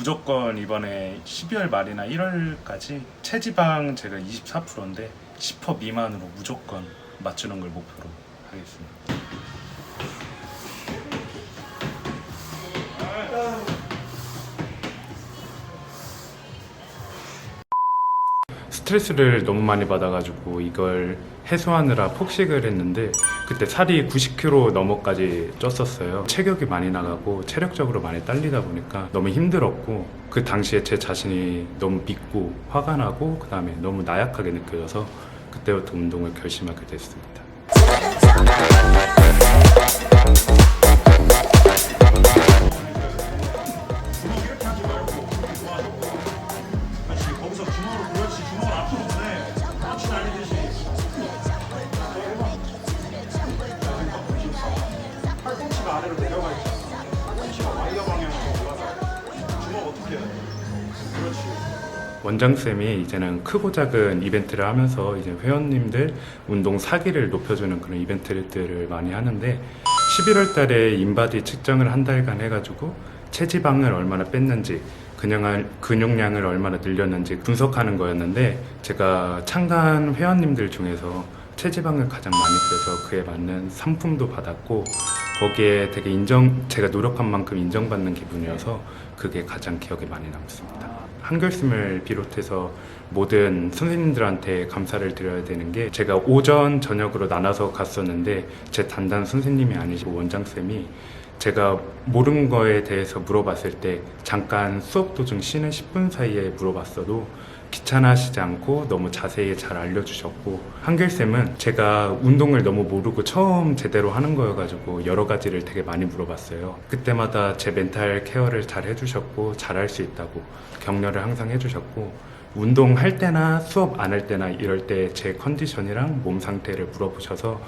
무조건 이번에 12월 말이나 1월까지 체지방 제가 24%인데 10% 미만으로 무조건 맞추는 걸 목표로 하겠습니다. 스트레스를 너무 많이 받아가지고 이걸 해소하느라 폭식을 했는데 그때 살이 90kg 넘어까지 쪘었어요. 체격이 많이 나가고 체력적으로 많이 딸리다 보니까 너무 힘들었고 그 당시에 제 자신이 너무 믿고 화가 나고 그 다음에 너무 나약하게 느껴져서 그때부터 운동을 결심하게 됐습니다. 원장쌤이 이제는 크고 작은 이벤트를 하면서 이제 회원님들 운동 사기를 높여주는 그런 이벤트들을 많이 하는데 11월 달에 인바디 측정을 한 달간 해가지고 체지방을 얼마나 뺐는지 근육을, 근육량을 얼마나 늘렸는지 분석하는 거였는데 제가 참가한 회원님들 중에서 체지방을 가장 많이 빼서 그에 맞는 상품도 받았고 거기에 되게 인정 제가 노력한 만큼 인정받는 기분이어서 그게 가장 기억에 많이 남습니다. 한결씀을 비롯해서 모든 선생님들한테 감사를 드려야 되는 게 제가 오전 저녁으로 나눠서 갔었는데 제 단단 선생님이 아니시고 원장쌤이 제가 모르는 거에 대해서 물어봤을 때 잠깐 수업 도중 쉬는 10분 사이에 물어봤어도 귀찮아하시지 않고 너무 자세히 잘 알려주셨고 한결쌤은 제가 운동을 너무 모르고 처음 제대로 하는 거여가지고 여러 가지를 되게 많이 물어봤어요 그때마다 제 멘탈 케어를 잘 해주 셨고 잘할 수 있다고 격려를 항상 해주셨고 운동할 때나 수업 안 할 때나 이럴 때 제 컨디션이랑 몸 상태를 물어보셔서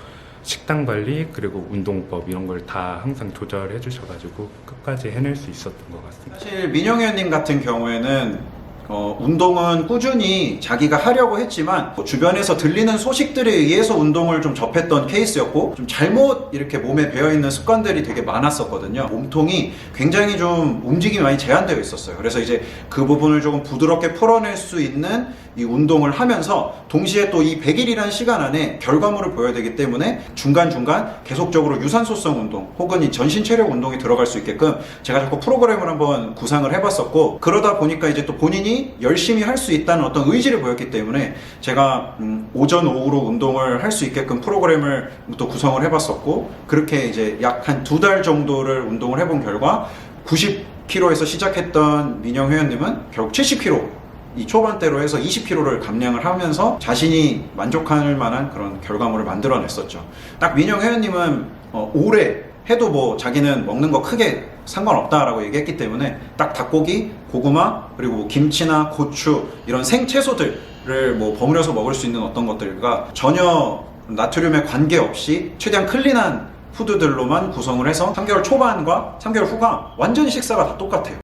식단 관리 그리고 운동법 이런 걸 다 항상 조절해 주셔가지고 끝까지 해낼 수 있었던 것 같습니다. 사실 민영 의원님 같은 경우에는 어, 운동은 꾸준히 자기가 하려고 했지만 뭐 주변에서 들리는 소식들에 의해서 운동을 좀 접했던 케이스였고 좀 잘못 이렇게 몸에 배어있는 습관들이 되게 많았었거든요. 몸통이 굉장히 좀 움직임이 많이 제한되어 있었어요. 그래서 이제 그 부분을 조금 부드럽게 풀어낼 수 있는 이 운동을 하면서 동시에 또 이 100일이라는 시간 안에 결과물을 보여야 되기 때문에 중간중간 계속적으로 유산소성 운동 혹은 이 전신 체력 운동이 들어갈 수 있게끔 제가 자꾸 프로그램을 한번 구상을 해봤었고 그러다 보니까 이제 또 본인이 열심히 할 수 있다는 어떤 의지를 보였기 때문에 제가 음, 오전 오후로 운동을 할 수 있게끔 프로그램을 또 구성을 해봤었고 그렇게 이제 약 한 두 달 정도를 운동을 해본 결과 90kg에서 시작했던 민영 회원님은 결국 70kg 이 초반대로 해서 20kg를 감량을 하면서 자신이 만족할 만한 그런 결과물을 만들어냈었죠. 딱 민영 회원님은 어, 오래 해도 뭐 자기는 먹는 거 크게 상관없다라고 얘기했기 때문에 딱 닭고기, 고구마, 그리고 뭐 김치나 고추 이런 생채소들을 뭐 버무려서 먹을 수 있는 어떤 것들과 전혀 나트륨에 관계없이 최대한 클린한 푸드들로만 구성을 해서 3개월 초반과 3개월 후가 완전히 식사가 다 똑같아요.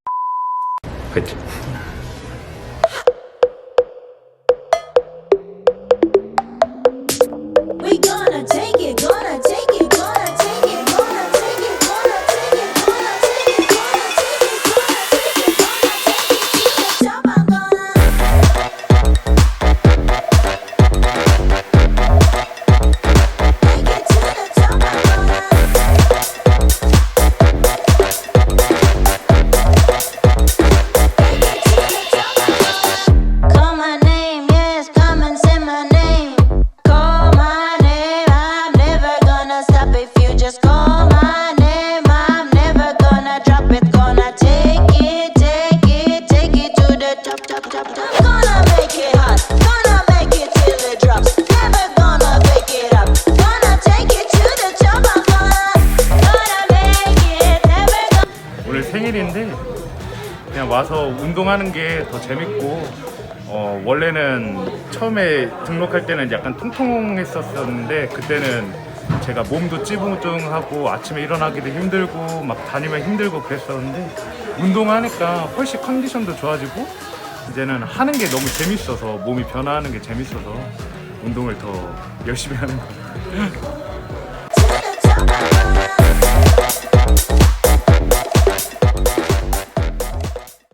화이팅! 와서 운동하는 게 더 재밌고 어, 원래는 처음에 등록할 때는 약간 통통했었었는데 그때는 제가 몸도 찌뿌둥하고 아침에 일어나기도 힘들고 막 다니면 힘들고 그랬었는데 운동하니까 훨씬 컨디션도 좋아지고 이제는 하는 게 너무 재밌어서 몸이 변화하는 게 재밌어서 운동을 더 열심히 하는 것 같아요.